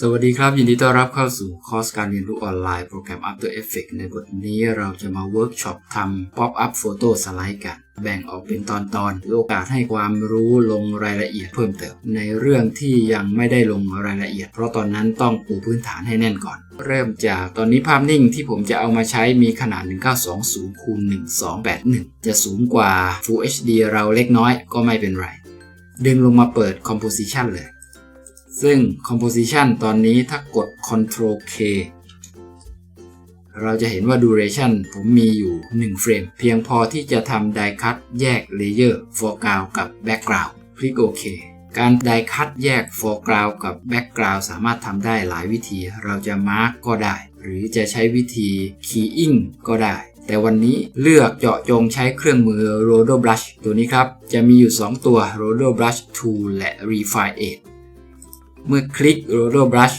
สวัสดีครับ ยินดีต้อนรับเข้าสู่คอร์สการเรียนรู้ออนไลน์โปรแกรม After Effects ในบทนี้เราจะมาเวิร์กช็อปทำ Pop Up Photo Slide กัน แบ่งออกเป็นตอนๆโอกาสให้ความรู้ลงรายละเอียดเพิ่มเติม ในเรื่องที่ยังไม่ได้ลงรายละเอียด เพราะตอนนั้นต้องปูพื้นฐานให้แน่นก่อน เริ่มจากตอนนี้ภาพนิ่งที่ผมจะเอามาใช้มีขนาด 1920คูณ1281 จะสูงกว่า Full HD เราเล็กน้อยก็ไม่เป็นไร ดึงลงมาเปิด Composition เลย ซึ่ง composition ตอนนี้ถ้ากด Ctrl K เราจะเห็นว่า duration ผมมีอยู่ 1 เฟรม เพียงพอที่จะทำ die cut แยก layer foreground กับ background คลิกโอเคการ die cut แยก foreground กับ background สามารถทำได้หลายวิธี เราจะ mark ก็ได้ หรือจะใช้วิธี keying ก็ได้ แต่วันนี้เลือกเจาะจงใช้เครื่องมือ Rodo Brush ตัวนี้ครับ จะมีอยู่ 2 ตัว Rodo Brush Tool และ Refine 8 เมื่อคลิก Rodo Brush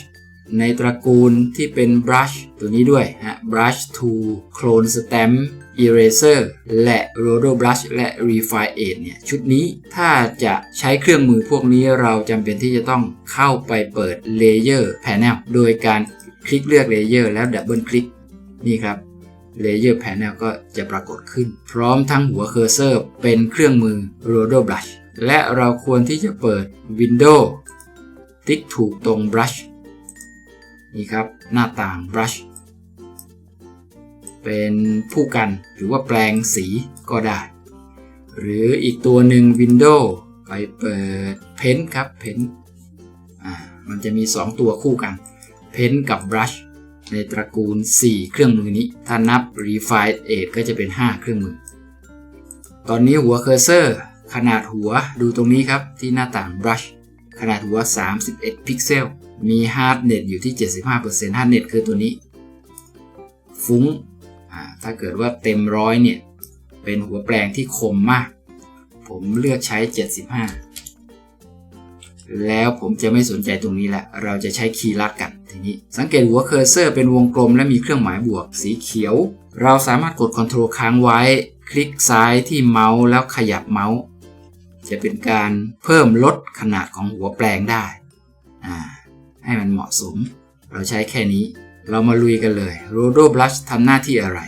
ในตระกูลที่เป็น Brush ตัวนี้ด้วยฮะ Brush Tool Clone Stamp Eraser และ Rodo Brush และ Refine 8เนี่ยชุดนี้ถ้าจะใช้เครื่องมือพวกนี้เราจำเป็นที่จะต้องเข้าไปเปิด Layer Panel โดยการคลิกเลือก Layer แล้วดับเบิลคลิกนี่ครับ Layer Panel ก็จะปรากฏขึ้น พร้อมทั้งหัวเคอร์เซอร์เป็นเครื่องมือ Rodo Brush และเราควรที่จะเปิด Windows ติ๊กถูกตรง brush นี่ครับ หน้าต่าง brush เป็นผู้กันหรือว่าแปลงสีก็ได้ หรืออีกตัวหนึ่ง Windows ไปเปิด Pen ครับ Pen อ่ามันจะมี 2 ตัวคู่กัน Pen กับ brush ในตระกูล 4 เครื่องมือนี้ ถ้านับ Refine 8ก็จะเป็น 5 เครื่องมือ ตอนนี้หัวเคอร์เซอร์ขนาดหัวดูตรงนี้ครับที่หน้าต่าง brush ขนาดหัว 31 พิกเซล มี Hard Net อยู่ที่ 75% Hard Net คือตัวนี้ ฟุ้ง ถ้าเกิดว่าเต็มร้อยเนี่ย เป็นหัวแปลงที่คมมาก ผมเลือกใช้ 75 แล้วผมจะไม่สนใจตรงนี้แล้วเราจะใช้คีย์ลัดกันทีนี้ สังเกตหัวเคอร์เซอร์เป็นวงกลมและมีเครื่องหมายบวกสีเขียว เราสามารถกด Ctrl ค้างไว้ คลิกซ้ายที่เมาส์แล้วขยับเมาส์ จะเป็นการเพิ่มลดขนาดของหัวแปลงได้ ให้มันเหมาะสม เราใช้แค่นี้ เรามาลุยกันเลย Rodo Brush ทำหน้าที่อะไร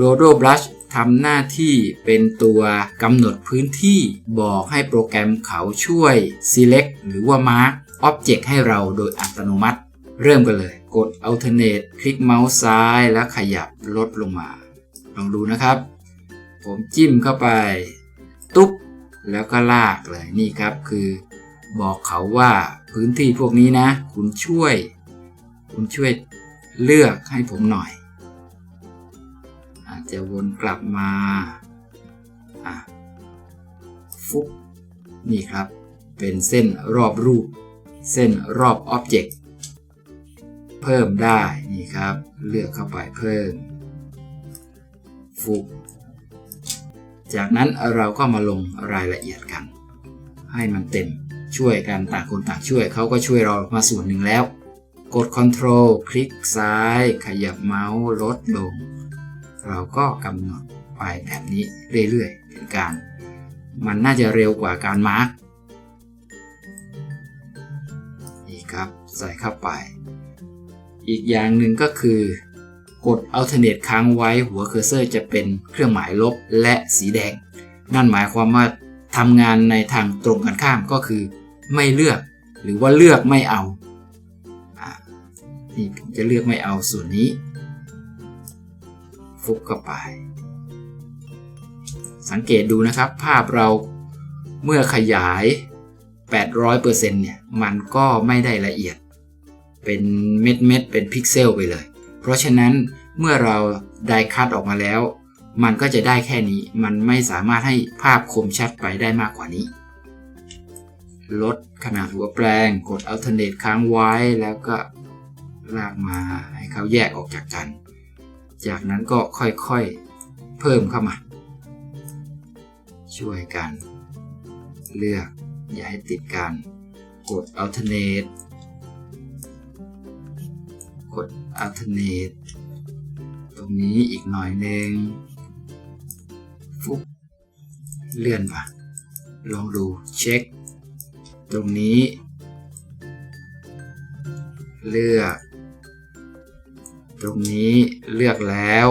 Rodo Brush ทำหน้าที่เป็นตัวกำหนดพื้นที่บอกให้โปรแกรมเขาช่วย select หรือว่า mark object ให้เราโดยอัตโนมัติ เริ่มกันเลย กด alternate คลิกเมาส์ซ้ายแล้วขยับลดลงมา ลองดูนะครับ ผมจิ้มเข้าไป แล้วก็ลากเลยนี่ครับคือ บอกเขาว่าพื้นที่พวกนี้นะ คุณช่วย คุณช่วยเลือกให้ผมหน่อย อาจจะวนกลับมาฟุกนี่ครับ เป็นเส้นรอบรูป เส้นรอบอ็อบเจกต์เพิ่มได้นี่ครับ เลือกเข้าไปเพิ่มฟุก จากนั้นเราก็มาลงรายละเอียดกัน ให้มันเต็มช่วยกันต่างคนต่างช่วยเขาก็ช่วยเรามาส่วนหนึ่งแล้ว กด Ctrl คลิกซ้าย ขยับเมาส์ลดลง เราก็กำหนดไปแบบนี้เรื่อยๆเป็นการ มันน่าจะเร็วกว่าการมาร์กนี่ครับใส่เข้าไป อีกอย่างหนึ่งก็คือ กด alternate ค้างไว้หัวเคอร์เซอร์จะเป็นเครื่องหมายลบและสีแดง นั่นหมายความว่าทำงานในทางตรงกันข้ามก็คือ ไม่เลือก หรือว่าเลือกไม่เอานี่ผมจะเลือกไม่เอาส่วนนี้ฟุกเข้าไป สังเกตดูนะครับภาพเราเมื่อขยาย 800%เนี่ย มันก็ไม่ได้ละเอียด เป็นเม็ดเม็ดเป็นพิกเซลไปเลย ราะฉะนั้นเมื่อเราได้คัดออกมาแล้ว มันก็จะได้แค่นี้ มันไม่สามารถให้ภาพคมชัดไปได้มากกว่านี้ ลดขนาดหัวแปลง กด alternate ค้างไว้แล้วก็ลากมาให้เขาแยกออกจากกัน จากนั้นก็ค่อยๆเพิ่มเข้ามา ช่วยกัน เลือก อย่าให้ติดกัน กด alternate กด alternate ตรงนี้อีกหน่อยหนึ่งฟุบเลื่อนมาลองดูเช็ค ตรงนี้ เลือก ตรงนี้เลือกแล้ว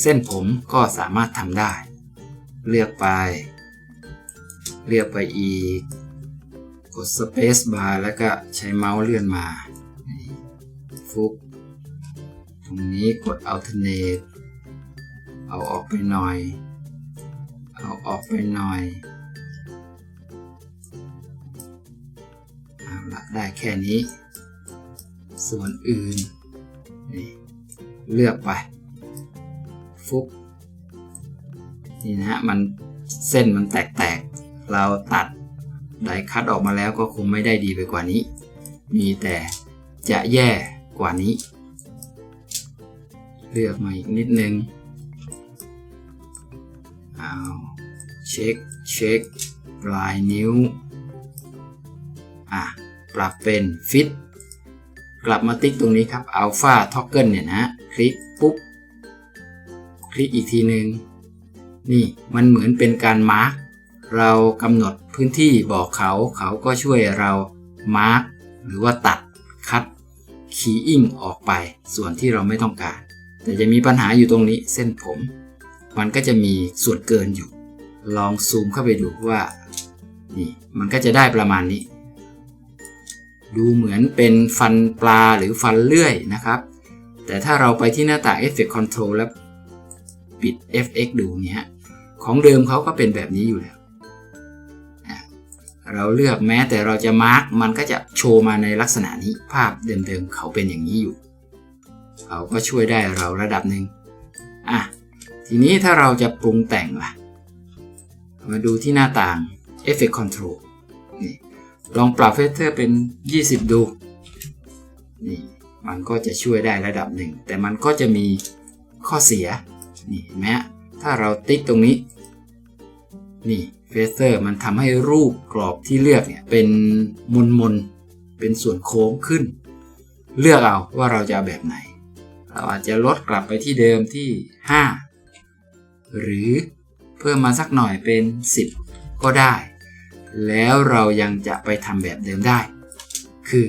เส้นผมก็สามารถทำได้ เลือกไป เลือกไปอีก กด Space Bar แล้วก็ใช้เมาส์เลื่อนมาุก ตรงนี้กด Alternate เอาออกไปหน่อย เอาออกไปหน่อย เอาละได้แค่นี้ ส่วนอื่น นี่ เลือกไป ฟุก นี่นะฮะ มันเส้นมันแตกๆ เราตัดไดคัดออกมาแล้วก็คงไม่ได้ดีไปกว่านี้ มีแต่จะแย่ กว่านี้ เลือกมาอีกนิดนึงเอาเช็คเช็คปลายนิ้วอะปรับเป็นฟิตกลับมาติ๊กตรงนี้ครับ Alpha Toggle เนี่ยนะคลิกปุ๊บ คลิกอีกทีหนึ่งนี่มันเหมือนเป็นการมาร์กเรากำหนดพื้นที่บอกเขาเขาก็ช่วยเรามาร์กหรือว่าตัด คีย์อิงออกไปส่วนที่เราไม่ต้องการ แต่จะมีปัญหาอยู่ตรงนี้เส้นผม มันก็จะมีส่วนเกินอยู่ ลองซูมเข้าไปดูว่านี่มันก็จะได้ประมาณนี้ ดูเหมือนเป็นฟันปลาหรือฟันเลื่อยนะครับ แต่ถ้าเราไปที่หน้าต่าง Effect Control แล้วปิด FX ดูเนี่ยของเดิมเขาก็เป็นแบบนี้อยู่แล้ว เราเลือกแม้แต่เราจะมาร์กมันก็จะโชว์มาในลักษณะนี้ภาพเดิมๆ เขาเป็นอย่างนี้อยู่ เขาก็ช่วยได้เราระดับหนึ่งอะทีนี้ถ้าเราจะปรุงแต่งล่ะ มาดูที่หน้าต่าง Effect Control นี่ลองปรับเฟเ t อร์เป็น 20 ดู นี่มันก็จะช่วยได้ระดับหนึ่ง แต่มันก็จะมีข้อเสีย นี่เห็นไหมถ้าเราติ๊กตรงนี้ นี่ เฟเ t อร์มันทำให้รูปกรอบที่เลือกเนี่ยเป็นมนมนๆเป็นส่วนโค้งขึ้น เลือกเอาว่าเราจะแบบไหน เราอาจจะลดกลับไปที่เดิมที่ 5 หรือเพิ่มมาสักหน่อยเป็น 10 ก็ได้ แล้วเรายังจะไปทำแบบเดิมได้ คือ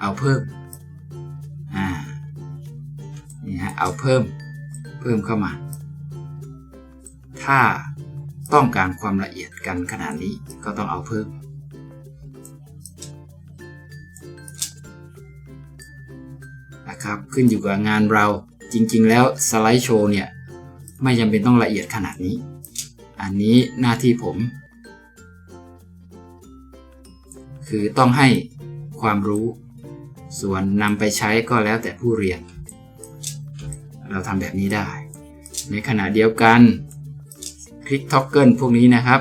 เอาเพิ่มอ่านี่ฮะเอาเพิ่มเพิ่มเข้ามา ถ้า ต้องการความละเอียดกันขนาดนี้ก็ต้องเอาเพิ่ม นะครับ ขึ้นอยู่กับงานเราจริง ๆ แล้วสไลด์โชว์เนี่ยไม่จำเป็นต้องละเอียดขนาดนี้ อันนี้หน้าที่ผม คือต้องให้ความรู้ ส่วนนำไปใช้ก็แล้วแต่ผู้เรียน เราทำแบบนี้ได้ ในขณะเดียวกัน คลิกท็อกเกิลพวกนี้นะครับ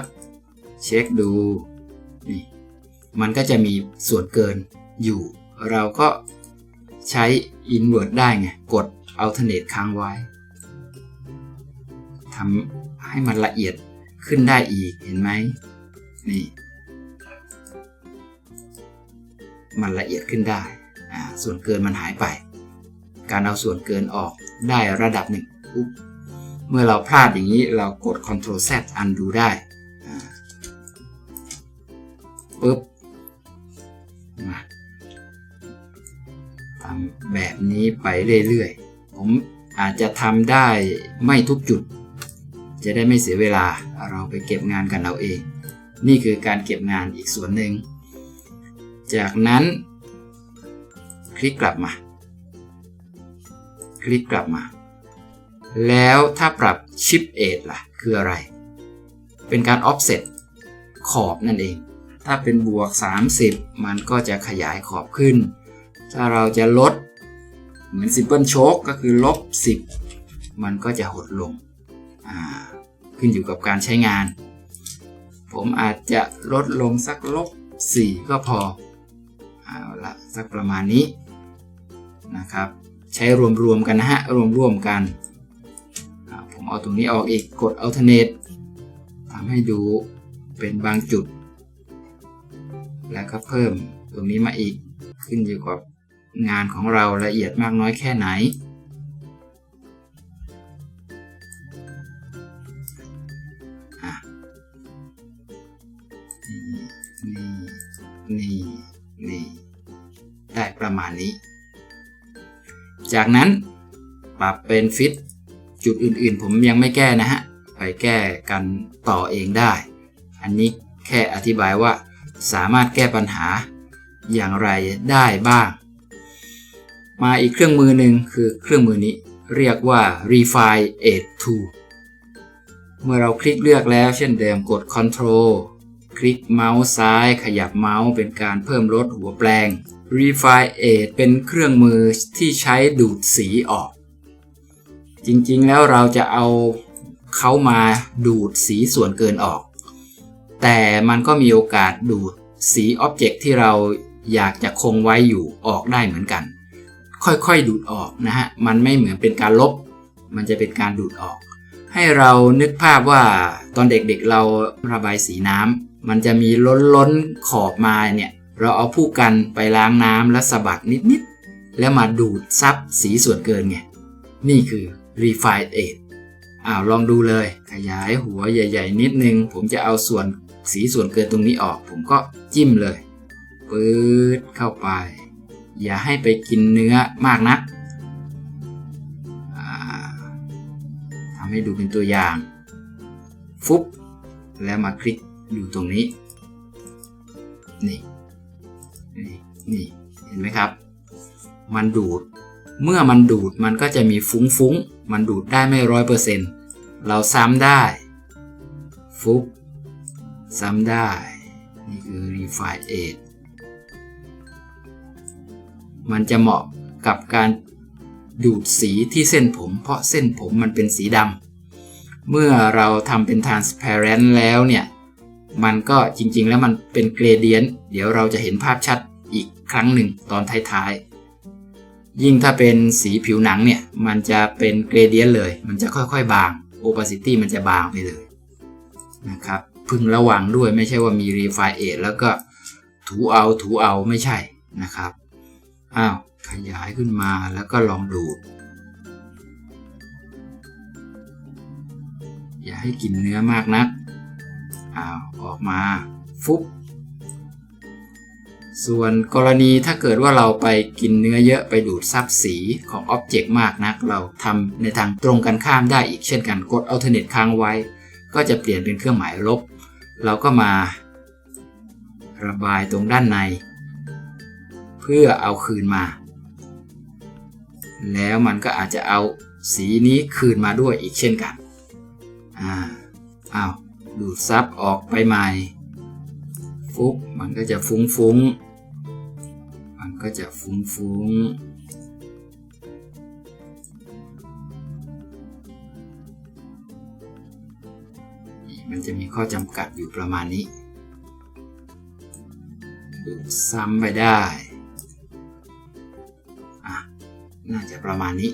เช็คดูนี่มันก็จะมีส่วนเกินอยู่ เราก็ใช้ invert ได้ไง กด alternate ค้างไว้ทำให้มันละเอียดขึ้นได้อีกเห็นไหมนี่มันละเอียดขึ้นได้ ส่วนเกินมันหายไป การเอาส่วนเกินออกได้ระดับหนึ่งปุ๊บ มื่อเราพลาดอย่างนี้เรากด Ctrl Z undo ได้ปุ๊บมาทำแบบนี้ไปเรื่อยๆ ผมอาจจะทำได้ไม่ทุกจุด จะได้ไม่เสียเวลาเราไปเก็บงานกันเอาเอง นี่คือการเก็บงานอีกส่วนหนึ่ง จากนั้นคลิกกลับมา คลิกกลับมา แล้วถ้าปรับ Shift Edge ล่ะ คืออะไร เป็นการ Offset ขอบนั่นเอง ถ้าเป็นบวก 30 มันก็จะขยายขอบขึ้น ถ้าเราจะลด เหมือน Simple Choke ก็คือลบ 10 มันก็จะหดลง ขึ้นอยู่กับการใช้งาน ผมอาจจะลดลงสักลบ 4 ก็พอ เอาละสักประมาณนี้นะครับ ใช้รวมๆกันนะฮะ รวมๆกัน ผมเอาตรงนี้ออกอีกกด alternate ทำให้ดูเป็นบางจุด แล้วก็เพิ่มตรงนี้มาอีกขึ้นอยู่กับงานของเราละเอียดมากน้อยแค่ไหน นี่ นี่นี่นี่ได้ประมาณนี้ จากนั้นปรับเป็นฟิต จุดอื่นๆ ผมยังไม่แก้นะฮะ ไปแก้กันต่อเองได้ อันนี้แค่อธิบายว่าสามารถแก้ปัญหาอย่างไรได้บ้าง มาอีกเครื่องมือหนึ่งคือเครื่องมือนี้เรียกว่า Refine Aid Tool เมื่อเราคลิกเลือกแล้วเช่นเดิมกด Ctrl คลิกเมาส์ซ้ายขยับเมาส์เป็นการเพิ่มลดหัวแปลง Refine Aid เป็นเครื่องมือที่ใช้ดูดสีออก จริงๆแล้วเราจะเอาเขามาดูดสีส่วนเกินออก แต่มันก็มีโอกาสดูดสีอ็อบเจกต์ที่เราอยากจะคงไว้อยู่ออกได้เหมือนกัน ค่อยๆดูดออกนะฮะ มันไม่เหมือนเป็นการลบ มันจะเป็นการดูดออก ให้เรานึกภาพว่าตอนเด็กๆเราระบายสีน้ำมันจะมีล้นๆขอบมาเนี่ย เราเอาผู้กันไปล้างน้ำแล้วสะบัดนิดๆ แล้วมาดูดซับสีส่วนเกินไง นี่คือ Refine Aid อ้าวลองดูเลย ขยายหัวใหญ่ ๆ นิดนึง ผมจะเอาส่วนสีส่วนเกินตรงนี้ออก ผมก็จิ้มเลยปื๊ดเข้าไป อย่าให้ไปกินเนื้อมากนักทำให้ดูเป็นตัวอย่าง ฟุบแล้วมาคลิกอยู่ตรงนี้ นี่ นี่นี่เห็นไหมครับ มันดูด เมื่อมันดูดมันก็จะมีฟุ้งๆ มันดูดได้ไม่ร้อยเปอร์เซ็นต์เราซ้ำได้ ฟุบซ้ำได้ นี่คือ Refine Aid มันจะเหมาะกับการดูดสีที่เส้นผม เพราะเส้นผมมันเป็นสีดำเมื่อเราทำเป็น transparent แล้วเนี่ย มันก็จริงๆแล้วมันเป็นเกรเดียนเดี๋ยวเราจะเห็นภาพชัดอีกครั้งหนึ่งตอนท้ายๆ ยิ่งถ้าเป็นสีผิวหนังเนี่ย มันจะเป็นเกรเดียนเลย มันจะค่อยๆ บาง opacity มันจะบางไปเลยนะครับพึงระวังด้วยไม่ใช่ว่ามี refine aid แล้วก็ถูเอาถูเอาไม่ใช่นะครับอ้าวขยายขึ้นมาแล้วก็ลองดูดอย่าให้กินเนื้อมากนักอ้าวออกมาฟุบ ส่วนกรณีถ้าเกิดว่าเราไปกินเนื้อเยอะไปดูดซับสีของอ็อบเจกต์มากนัก เราทำในทางตรงกันข้ามได้อีกเช่นกันกด alternate ค้างไว้ ก็จะเปลี่ยนเป็นเครื่องหมายลบ เราก็มา ระบายตรงด้านใน เพื่อเอาคืนมา แล้วมันก็อาจจะเอาสีนี้คืนมาด้วยอีกเช่นกัน อ่าอ้าวดูดซับออกไปใหม่ฟุบมันก็จะฟุ้งฟุ้ง ก็จะฟุ้งฟุ้งมันจะมีข้อจำกัดอยู่ประมาณนี้ดูซ้ำไปได้อะน่าจะประมาณนี้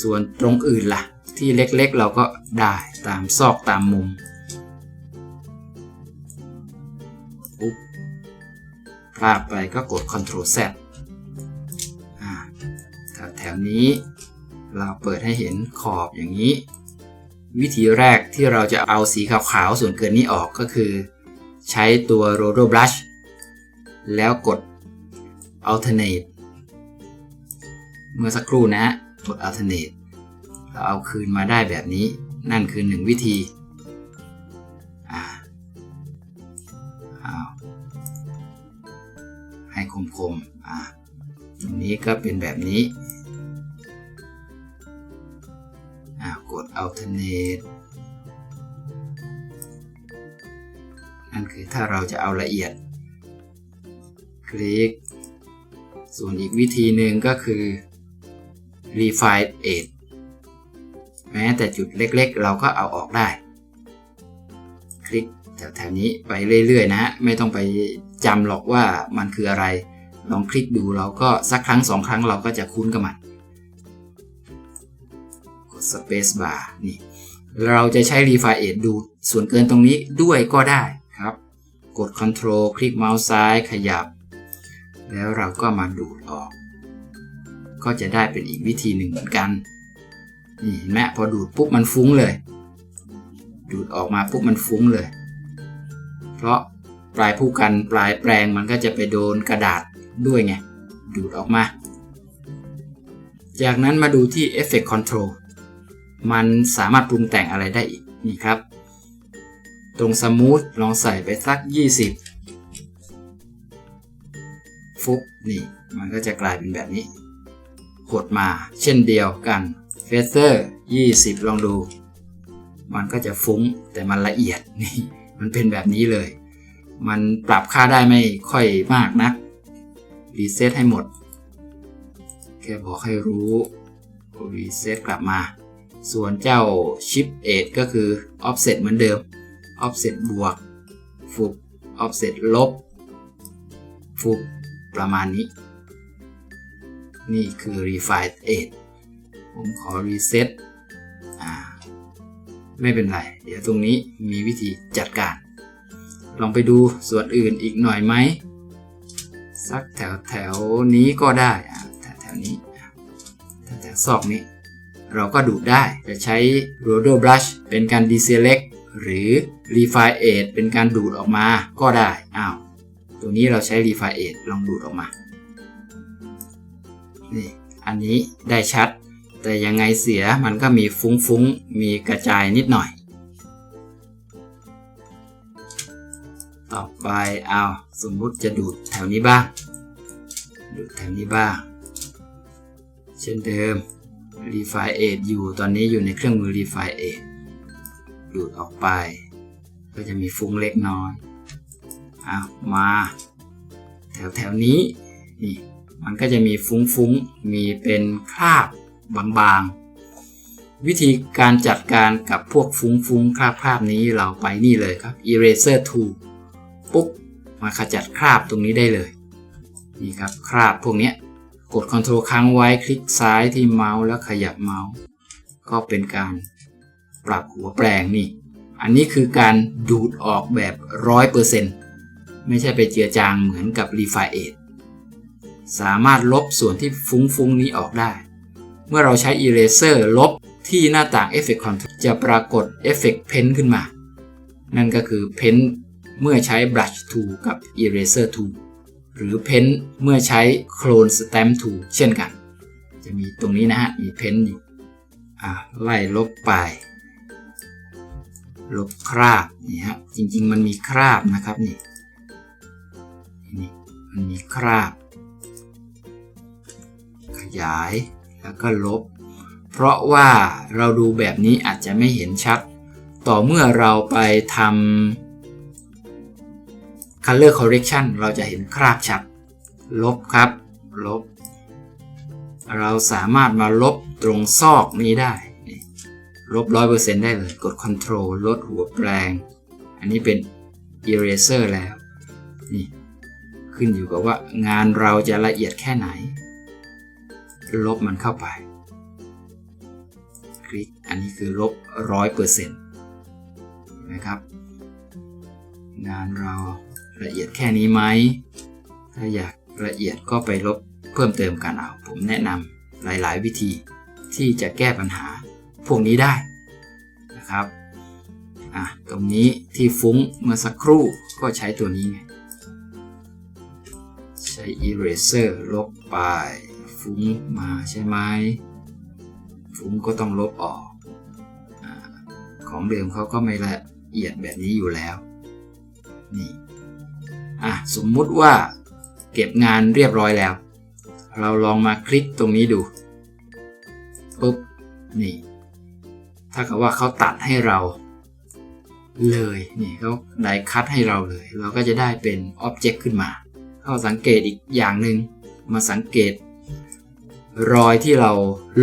ส่วนตรงอื่นล่ะ ที่เล็กๆเราก็ได้ตามซอกตามมุมปุ๊บ ลาดไปก็กด Ctrl Z อ่าแถวนี้เราเปิดให้เห็นขอบอย่างนี้ วิธีแรกที่เราจะเอาสีขาวๆส่วนเกินนี้ออกก็คือ ใช้ตัว Roller Brush แล้วกด Alternate เมื่อสักครู่นะฮะกด Alternate เราเอาคืนมาได้แบบนี้นั่นคือหนึ่งวิธี คมๆอ่าตรงนี้ก็เป็นแบบนี้อ่ากด Alternate นั่นคือถ้าเราจะเอาละเอียด คลิก ส่วนอีกวิธีหนึ่งก็คือ Refine Aid แม้แต่จุดเล็กๆ เราก็เอาออกได้ คลิก แถวๆนี้ไปเรื่อยๆนะฮะไม่ต้องไปจำหรอกว่ามันคืออะไร ลองคลิกดูเราก็สักครั้งสองครั้งเราก็จะคุ้นกับมันกด Space Bar นี่เราจะใช้ Refine ดูส่วนเกินตรงนี้ด้วยก็ได้ครับ กด Control คลิกเมาส์ซ้ายขยับ แล้วเราก็มาดูดออก ก็จะได้เป็นอีกวิธีหนึ่งเหมือนกันนี่เห็นไหมพอดูดปุ๊บมันฟุ้งเลย ดูดออกมาปุ๊บมันฟุ้งเลย เพราะปลายผู้กันปลายแปรงมันก็จะไปโดนกระดาษด้วยไง ดูดออกมา จากนั้นมาดูที่ Effect Control มันสามารถปรุงแต่งอะไรได้อีก นี่ครับ ตรงสมูทลองใส่ไปสัก 20 ฟุบนี่ มันก็จะกลายเป็นแบบนี้กดมาเช่นเดียวกันเฟเซอร์ 20 ลองดู มันก็จะฟุ้งแต่มันละเอียดนี่ มันเป็นแบบนี้เลย มันปรับค่าได้ไม่ค่อยมากนักรีเซ็ตให้หมด แค่บอกให้รู้รีเซ็ตกลับมา ส่วนเจ้าชิปเอทก็คือ offset เหมือนเดิม offset บวกฟุบ offset ลบฟุบประมาณนี้ นี่คือ refine 8 ผมขอ reset อ่า ไม่เป็นไร เดี๋ยวตรงนี้มีวิธีจัดการ ลองไปดูส่วนอื่นอีกหน่อยไหม สักแถวแถวนี้ก็ได้แถวแถวนี้แถวแถวซอกนี้ เราก็ดูดได้จะใช้ Rodo Brush เป็นการ deselect หรือ Refine Edge เป็นการดูดออกมาก็ได้อ้าวตัวนี้เราใช้ Refine Edge ลองดูดออกมานี่อันนี้ได้ชัด แต่ยังไงเสียมันก็มีฟุ้งๆ มีกระจายนิดหน่อย ต่อไปเอาสมมุติจะดูดแถวนี้บ้าง ดูดแถวนี้บ้าง เช่นเดิม Refine Edge อยู่ตอนนี้อยู่ในเครื่องมือ Refine Edge ดูดออกไป ก็จะมีฟุ้งเล็กน้อยเอามา แถวแถวนี้นี่มันก็จะมีฟุ้งๆ มีเป็นคราบ บางๆ วิธีการจัดการกับพวกฟุ้งๆคราบๆนี้เราไปนี่เลยครับ Eraser Tool ปุ๊บมาขจัดคราบตรงนี้ได้เลย นี่ครับคราบพวกนี้กด Ctrl ค้างไว้คลิกซ้ายที่เมาส์แล้วขยับเมาส์ ก็เป็นการปรับหัวแปลงนี่ อันนี้คือการดูดออกแบบ 100%ไม่ใช่ไปเจือจางเหมือนกับ Refine 8สามารถลบส่วนที่ฟุ้งๆนี้ออกได้ มื่อเราใช้ Eraser ลบที่หน้าต่าง Effect Control จะปรากฏ Effect Pen ขึ้นมา นั่นก็คือ Pen เมื่อใช้ Brush Tool กับ Eraser Tool หรือ Pen เมื่อใช้ Clone Stamp Tool เช่นกัน จะมีตรงนี้นะฮะ มี Pen อยู่ไล่ลบไป ลบคราบนี่ฮะจริง ๆ มันมีคราบนะครับนี่นี่มันมีคราบ ขยาย แล้วก็ลบ เพราะว่าเราดูแบบนี้อาจจะไม่เห็นชัด ต่อเมื่อเราไปทำ color correction เราจะเห็นคราบชัด ลบครับ ลบ เราสามารถมาลบตรงซอกนี้ได้ ลบ 100%ได้เลย กด Control ลดหัวแปลง อันนี้เป็น Eraser แล้ว นี่ ขึ้นอยู่กับว่างานเราจะละเอียดแค่ไหน ลบมันเข้าไป คลิก อันนี้คือลบ100%นะครับ งานเราละเอียดแค่นี้ไหม ถ้าอยากละเอียดก็ไปลบเพิ่มเติมกันเอา ผมแนะนำหลาย ๆ วิธีที่จะแก้ปัญหาพวกนี้ได้นะครับ อะ ตรงนี้ที่ฟุ้งเมื่อสักครู่ก็ใช้ตัวนี้ไง ใช้ eraser ลบไป ฟุ้งมาใช่ไหมฟุ้งก็ต้องลบออกอของเดิมเขาก็ไม่ละเอียดแบบนี้อยู่แล้วนี่อะสมมุติว่าเก็บงานเรียบร้อยแล้ว เราลองมาคลิกตรงนี้ดูปุ๊บนี่ถ้ากับว่าเขาตัดให้เราเลยนี่เขาไดคัดให้เราเลย เราก็จะได้เป็นอ็อบเจกต์ขึ้นมา เข้าสังเกตอีกอย่างหนึ่งมาสังเกต รอยที่เรา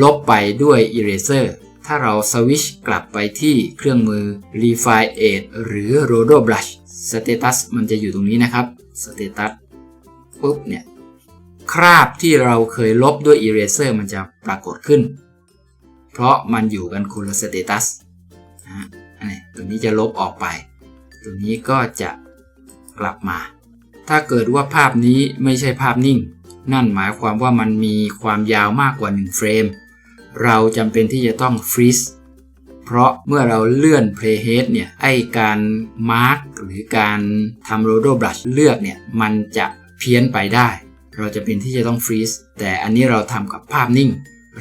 ลบไปด้วย Eraser ถ้าเราสวิชกลับไปที่เครื่องมือ Refine Edge หรือ Rodo Brush Status มันจะอยู่ตรงนี้นะครับ Status ปุ๊บเนี่ย คราบที่เราเคยลบด้วย Eraser มันจะปรากฏขึ้น เพราะมันอยู่กันคนละ Status นะฮะอันนี้ตัวนี้จะลบออกไป ตัวนี้ก็จะกลับมา ถ้าเกิดว่าภาพนี้ไม่ใช่ภาพนิ่ง นั่นหมายความว่ามันมีความยาวมากกว่า 1 เฟรม เราจำเป็นที่จะต้องฟรีซเพราะเมื่อเราเลื่อน playhead เนี่ย ไอการ mark หรือการทำ rodo brush เลือกเนี่ย มันจะเพี้ยนไปได้ เราจะเป็นที่จะต้อง freeze แต่อันนี้เราทำกับภาพนิ่ง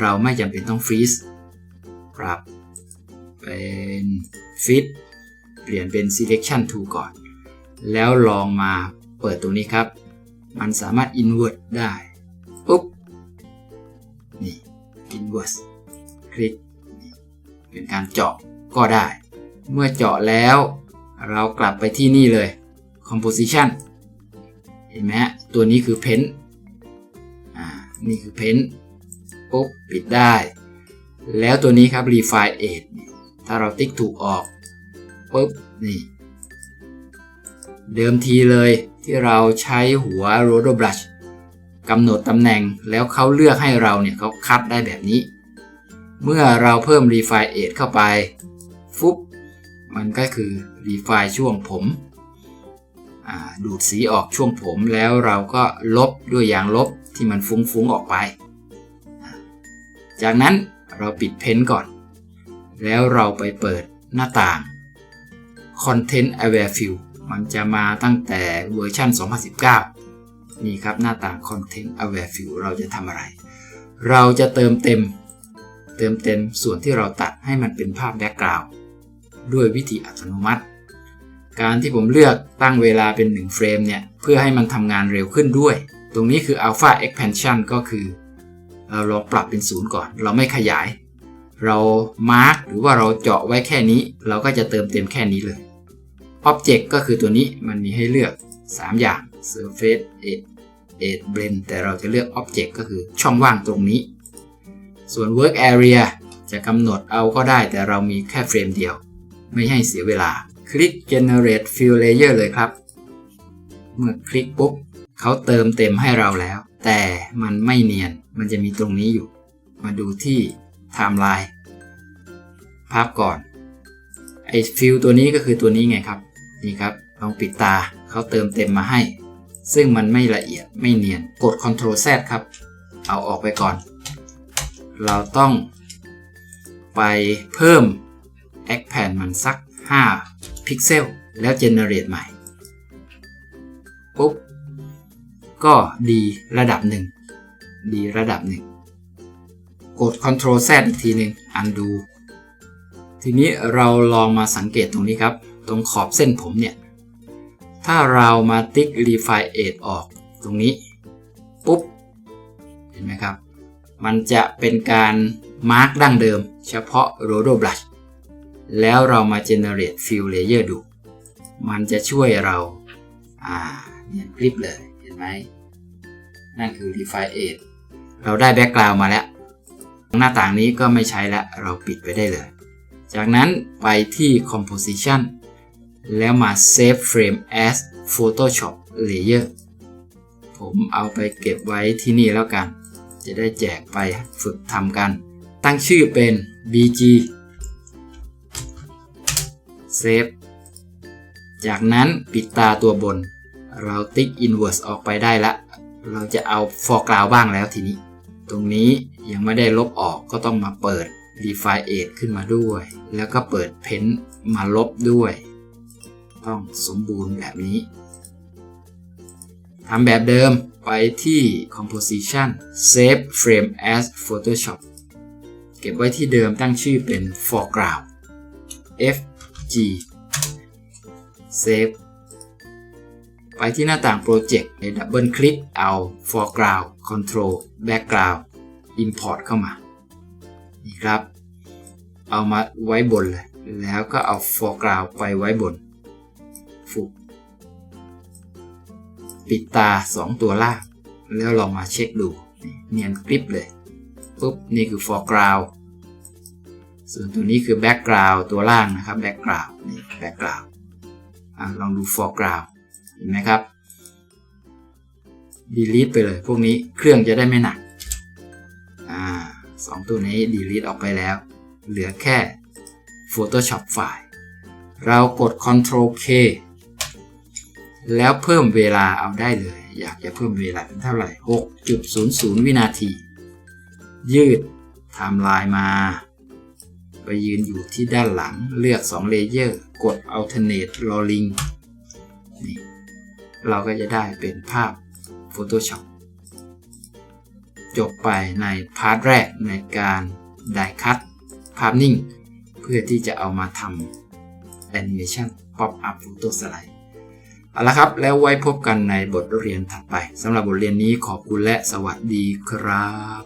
เราไม่จำเป็นต้อง freeze ปรับเป็น fit เปลี่ยนเป็น selection tool ก่อน แล้วลองมาเปิดตรงนี้ครับ มันสามารถ invert ได้ปุ๊บนี่ invert คลิกนี่เป็นการเจาะก็ได้ เมื่อเจาะแล้ว เรากลับไปที่นี่เลย composition เห็นไหมฮะ ตัวนี้คือ pen อ่า นี่คือ pen ปุ๊บปิดได้ แล้วตัวนี้ครับ refine edge ถ้าเราติ๊กถูกออกปุ๊บนี่ เดิมทีเลยที่เราใช้หัว roto brush กำหนดตำแหน่งแล้วเขาเลือกให้เราเนี่ยเขาคัดได้แบบนี้ เมื่อเราเพิ่ม refine edge เข้าไป ฟุบมันก็คือ refine ช่วงผมดูดสีออกช่วงผมแล้วเราก็ลบด้วยยางลบที่มันฟุ้งๆออกไป จากนั้นเราปิดเพนก่อน แล้วเราไปเปิดหน้าต่าง Content Aware Fill มันจะมาตั้งแต่เวอร์ชัน2019 นี่ครับหน้าต่าง Content Aware Fill เราจะทำอะไร เราจะเติมเต็ม เติมเต็มส่วนที่เราตัดให้มันเป็นภาพแบ็กกราวด์ด้วยวิธีอัตโนมัติ การที่ผมเลือกตั้งเวลาเป็น 1 เฟรมเนี่ย เพื่อให้มันทำงานเร็วขึ้นด้วย ตรงนี้คือ Alpha Expansion ก็คือ เราลองปรับเป็นศูนย์ก่อน เราไม่ขยาย เรามาร์กหรือว่าเราเจาะไว้แค่นี้ เราก็จะเติมเต็มแค่นี้เลย Object ก็คือตัวนี้มันมีให้เลือก 3 อย่าง Surface Edge Edge Blend แต่เราจะเลือก Object ก็คือช่องว่างตรงนี้ ส่วน Work Area จะกำหนดเอาก็ได้ แต่เรามีแค่เฟรมเดียว ไม่ให้เสียเวลา คลิก Generate Fill Layer เลยครับ เมื่อคลิกปุ๊บเขาเติมเต็มให้เราแล้ว แต่มันไม่เนียนมันจะมีตรงนี้อยู่ มาดูที่ Timeline ภาพก่อนไอ้ฟิลตัวนี้ก็คือตัวนี้ไงครับ นี่ครับลองปิดตาเขาเติมเต็มมาให้ ซึ่งมันไม่ละเอียดไม่เนียนกด Ctrl Z ครับ เอาออกไปก่อน เราต้องไปเพิ่ม Expand มันสัก 5 พิกเซล แล้ว Generate ใหม่ ปุ๊บ ก็ดีระดับหนึ่งดีระดับหนึ่งกด Ctrl Z อีกทีหนึ่ง Undo ทีนี้เราลองมาสังเกตตรงนี้ครับ ตรงขอบเส้นผมเนี่ย ถ้าเรามาติ๊ก Refine Edge ออกตรงนี้ ปุ๊บ เห็นไหมครับ มันจะเป็นการมาร์กดั้งเดิม เฉพาะ Rodo Brush แล้วเรามา Generate Fill Layer ดู มันจะช่วยเรา อ่าเนี่ยคลิปเลย เห็นไหม นั่นคือ Refine Edge เราได้แบ็กกราวมาแล้ว หน้าต่างนี้ก็ไม่ใช้แล้ว เราปิดไปได้เลย จากนั้นไปที่ Composition แล้วมา Save Frame as Photoshop Layer ผมเอาไปเก็บไว้ที่นี่แล้วกัน จะได้แจกไปฝึกทำกัน ตั้งชื่อเป็น BG Save จากนั้นปิดตาตัวบน เราติ๊ก Inverse ออกไปได้ละ เราจะเอา Foreground บ้างแล้วทีนี้ ตรงนี้ยังไม่ได้ลบออกก็ต้องมาเปิด Refine Edge ขึ้นมาด้วย แล้วก็เปิด Pen มาลบด้วย ต้องสมบูรณ์แบบนี้ทำแบบเดิมไปที่ Composition Save Frame as Photoshop เก็บไว้ที่เดิมตั้งชื่อเป็น Foreground FG Save ไปที่หน้าต่าง Project ในดับเบิลคลิกเอา Foreground Control Background Import เข้ามา นี่ครับ เอามาไว้บนเลย แล้วก็เอา Foreground ไปไว้บน ฟุกปิดตา 2 ตัวล่าง แล้วลองมาเช็คดู เนียนกริบเลยปุ๊บนี่คือ Foreground ส่วนตัวนี้คือ Background ตัวล่างนะครับ Background นี่ Background อลองดู foreground เห็นไหมครับ delete ไปเลยพวกนี้เครื่องจะได้ไม่หนักอ่าสองตัวนี้ delete ออกไปแล้ว เหลือแค่ Photoshop ไฟล์ เรากด Ctrl K แล้วเพิ่มเวลาเอาได้เลย อยากจะเพิ่มเวลาเป็นเท่าไหร่ 6.00 วินาที ยืดไทม์ไลน์มา ไปยืนอยู่ที่ด้านหลังเลือก 2 เลเยอร์ กด alternate rolling นี่เราก็จะได้เป็นภาพ Photoshop จบไปในพาร์ทแรกในการได้คัดภาพนิ่ง เพื่อที่จะเอามาทำแอนิเมชัน Pop Up Photo Slide เอาละครับแล้วไว้พบกันในบทเรียนถัดไปสำหรับบทเรียนนี้ขอบคุณและสวัสดีครับ